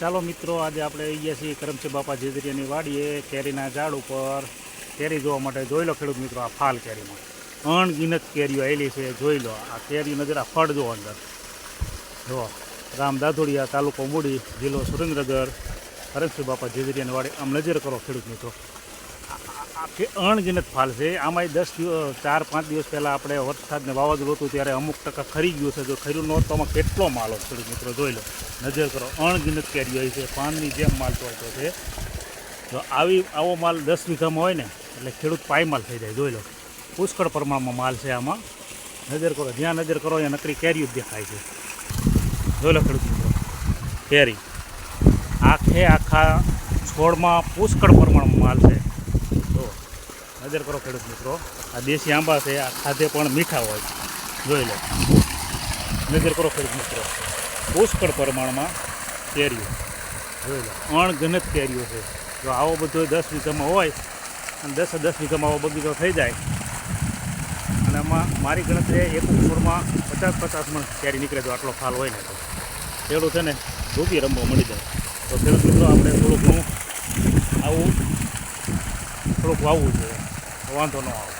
ચાલો મિત્રો, આજે આપણે અહીંયા છીએ કરમસી બાપા જેદરિયાની વાડીએ, કેરીના ઝાડ ઉપર. કેરી જોવા માટે જોઈ લો ખેડૂત મિત્રો, આ ફાલ કેરીમાં. અણગિનત કેરીઓ આવેલી છે, જોઈ લો. આ કેરીનો નજર આ ફળ જો અંદર. જો રામ દાધોડિયા તાલુકો મૂડી, જિલ્લો સુરેન્દ્રનગર. કરમસી બાપા જેદરિયાની વાડી. આમ નજર કરો ખેડૂત મિત્રો. આ- આ- આ કે અણગિનત ફાલ છે. આમાંય દસ ચાર, પાંચ દિવસ પહેલાં આપણે વરસાદને વાવાઝોડું હતું ત્યારે અમુક ટકા ખરી ગયું છે. જો ખર્યું ન તો આમાં કેટલો માલ હોય ખેડૂત મિત્રો? જોઈ લો. નજર કરો. અણગિનત કેરી હોય છે. પાનની જેમ માલ તોડતો છે. જો આવી, આવો માલ દસ વીઘામાં હોય ને, એટલે ખેડૂત પાયમાલ થઈ જાય. જોઈ લો. પુષ્કળ પ્રમાણમાં માલ છે આમાં. નજર કરો. જ્યાં નજર કરો, ત્યાં નકરી કેરીઓ જ દેખાય છે. જોઈ લો ખેડૂત મિત્રો. કેરી. આખે આખા છોડમાં પુષ્કળ પ્રમાણમાં માલ છે. નજર કરો ખેડૂત મિત્રો. આ દેશી આંબા છે, આ ખાધે પણ મીઠા હોય. જોઈ લો. નજર કરો ખેડૂત મિત્રો. પુષ્કળ પ્રમાણમાં કેરીઓ. જોઈ લો. અણગનત કેરીઓ છે. જો આવો બધો દસ વીઘામાં હોય, અને દસ દસ વીઘામાં આવો બગીચો થઈ જાય, અને આમાં મારી ગણતરી એક છોડમાં પચાસ પચાસ મણ કેરી નીકળે જો આટલો ફાલ હોય ને તો. ખેડૂત છે ને રૂપી રમવા મળી જાય. તો ખેડૂત મિત્રો, આપણે થોડું ઘણું આવું, થોડુંક વાવવું જોઈએ. તો વાંધો ન આવે